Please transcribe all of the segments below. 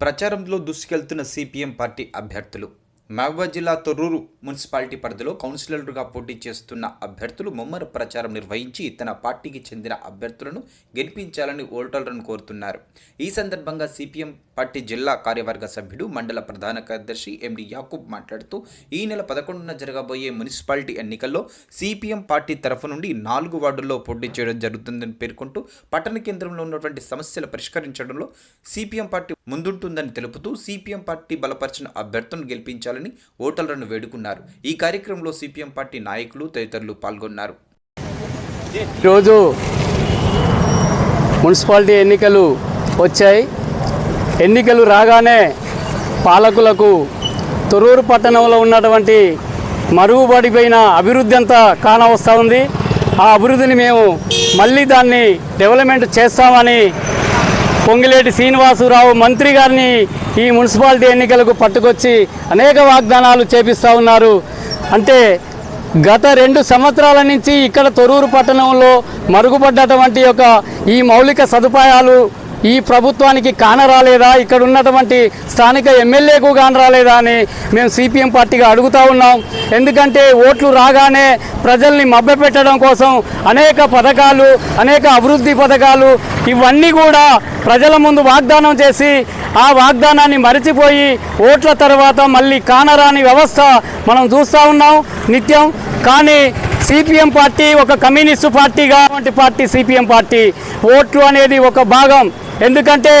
ప్రచారంలో దూసుకెళ్తున్న CPM party అభ్యర్థులు. మహబూబాద్ జిల్లా తొర్రూరు మున్సిపాలిటీ పరిధిలో కౌన్సిలర్లుగా పోటీ చేస్తున్న అభ్యర్థులు ముమ్మర ప్రచారం నిర్వహించి తన పార్టీకి చెందిన అభ్యర్థులను గెలిపించాలని ఓటర్లను కోరుతున్నారు. ఈ సందర్భంగా సిపిఎం పార్టీ జిల్లా కార్యవర్గ సభ్యుడు మండల ప్రధాన కార్యదర్శి ఎండి యాకూబ్ మాట్లాడుతూ ఈ నెల పదకొండున జరగబోయే మున్సిపాలిటీ ఎన్నికల్లో సిపిఎం పార్టీ తరఫు నుండి నాలుగు వార్డుల్లో పోటీ చేయడం జరుగుతుందని పేర్కొంటూ పట్టణ కేంద్రంలో ఉన్నటువంటి సమస్యలు పరిష్కరించడంలో సిపిఎం పార్టీ ముందుంటుందని తెలుపుతూ సిపిఎం పార్టీ బలపరిచిన అభ్యర్థులను గెలిపించాలని ఓటర్లను వేడుకున్నారు. ఈ కార్యక్రమంలో సిపిఎం పార్టీ నాయకులు తదితరులు పాల్గొన్నారు. ఈరోజు మున్సిపాలిటీ ఎన్నికలు వచ్చాయి. ఎన్నికలు రాగానే పాలకులకు తొరూరు పట్టణంలో ఉన్నటువంటి మరుగుబడిపోయిన అభివృద్ధి అంతా కానవస్తూ ఉంది. ఆ అభివృద్ధిని మేము మళ్ళీ దాన్ని డెవలప్మెంట్ చేస్తామని పొంగిలేటి శ్రీనివాసరావు మంత్రి గారిని ఈ మున్సిపాలిటీ ఎన్నికలకు పట్టుకొచ్చి అనేక వాగ్దానాలు చేపిస్తూ ఉన్నారు. అంటే గత రెండు సంవత్సరాల నుంచి ఇక్కడ తొరూరు పట్టణంలో మరుగుపడ్డటువంటి యొక్క ఈ మౌలిక సదుపాయాలు ఈ ప్రభుత్వానికి కానరాలేదా ఇక్కడ ఉన్నటువంటి స్థానిక ఎమ్మెల్యేకు కానరాలేదా అని మేము సిపిఎం పార్టీగా అడుగుతా ఉన్నాం. ఎందుకంటే ఓట్లు రాగానే ప్రజల్ని మభ్యపెట్టడం కోసం అనేక పథకాలు అనేక అభివృద్ధి పథకాలు ఇవన్నీ కూడా ప్రజల ముందు వాగ్దానం చేసి ఆ వాగ్దానాన్ని మరిచిపోయి ఓట్ల తర్వాత మళ్ళీ కానరాని వ్యవస్థ మనం చూస్తూ ఉన్నాం. నిత్యం. కానీ సిపిఎం పార్టీ ఒక కమ్యూనిస్టు పార్టీగా వంటి పార్టీ సిపిఎం పార్టీ ఓట్లు అనేది ఒక భాగం. ఎందుకంటే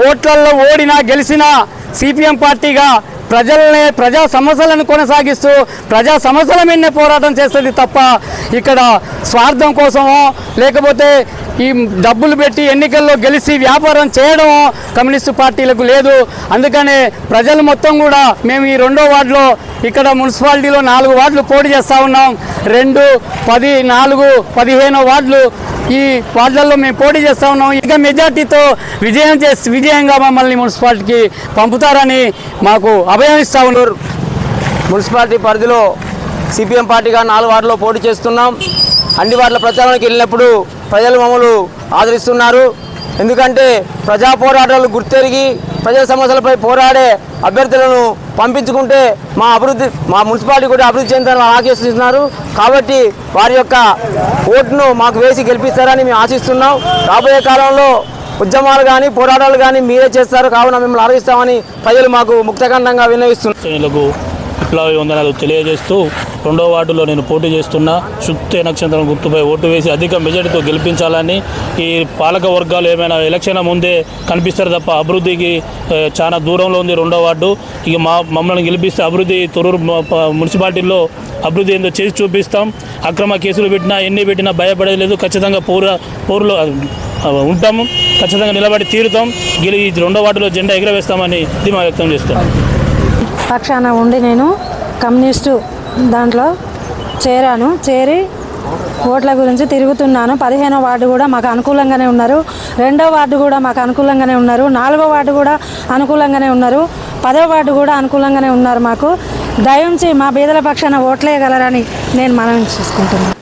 ఓట్లలో ఓడినా గెలిచినా సిపిఎం పార్టీగా ప్రజలనే ప్రజా సమస్యలను కొనసాగిస్తూ ప్రజా సమస్యల మీదనే పోరాటం చేస్తుంది తప్ప ఇక్కడ స్వార్థం కోసమో లేకపోతే ఈ డబ్బులు పెట్టి ఎన్నికల్లో గెలిచి వ్యాపారం చేయడం కమ్యూనిస్టు పార్టీలకు లేదు. అందుకనే ప్రజలు మొత్తం కూడా మేము ఈ రెండో వార్డులో ఇక్కడ మున్సిపాలిటీలో నాలుగు వార్డులు పోటీ చేస్తూ ఉన్నాం. రెండు పది నాలుగు పదిహేను వార్డులు ఈ వార్డులలో మేము పోటీ చేస్తూ ఉన్నాం. ఇక మెజార్టీతో విజయం చేసి విజయంగా మమ్మల్ని మున్సిపాలిటీకి పంపుతారని మాకు అభయం ఇస్తూ ఉన్నారు. మున్సిపాలిటీ పరిధిలో సిపిఎం పార్టీగా నాలుగు వార్డులో పోటీ చేస్తున్నాం. అన్ని వార్డుల ప్రచారానికి వెళ్ళినప్పుడు ప్రజలు మమ్మల్ని ఆదరిస్తున్నారు. ఎందుకంటే ప్రజా పోరాటాలు గుర్తెరిగి ప్రజల సమస్యలపై పోరాడే అభ్యర్థులను పంపించుకుంటే మా అభివృద్ధి మా మున్సిపాలిటీ కూడా అభివృద్ధి చెందాలని ఆశిస్తున్నారు. కాబట్టి వారి యొక్క ఓటును మాకు వేసి గెలిపిస్తారని మేము ఆశిస్తున్నాం. రాబోయే కాలంలో ఉద్యమాలు కానీ పోరాటాలు కానీ మీరే చేస్తారు. కావున మిమ్మల్ని ఆదరిస్తామని ప్రజలు మాకు ముక్తఖండంగా విన్నవిస్తున్నారు. విప్లవ వందనాలు తెలియజేస్తూ రెండో వార్డులో నేను పోటీ చేస్తున్నా. చుట్టే నక్షత్రం గుర్తుపై ఓటు వేసి అధిక మెజారిటీతో గెలిపించాలని ఈ పాలక వర్గాలు ఏమైనా ఎలక్షన్ ముందే కనిపిస్తారు తప్ప అభివృద్ధికి చాలా దూరంలో ఉంది రెండో వార్డు. ఇక మా మమ్మల్ని గెలిపిస్తే అభివృద్ధి తొరూరు మున్సిపాలిటీలో అభివృద్ధి ఏందో చేసి చూపిస్తాం. అక్రమ కేసులు పెట్టినా ఎన్ని పెట్టినా భయపడేది లేదు ఖచ్చితంగా పౌర పౌరులు ఉంటాము. ఖచ్చితంగా నిలబడి తీరుతాం. గెలి రెండో వార్డులో జెండా ఎగరవేస్తామని ధీమా వ్యక్తం చేస్తాం పక్షాన ఉండి నేను కమ్యూనిస్టు దాంట్లో చేరాను. చేరి ఓట్ల గురించి తిరుగుతున్నాను. పదిహేనో వార్డు కూడా మాకు అనుకూలంగానే ఉన్నారు. రెండో వార్డు కూడా మాకు అనుకూలంగానే ఉన్నారు. నాలుగో వార్డు కూడా అనుకూలంగానే ఉన్నారు. పదో వార్డు కూడా అనుకూలంగానే ఉన్నారు మాకు. దయించి మా బీదల పక్షాన ఓట్లేయగలరని నేను మనవి చేసుకుంటున్నాను.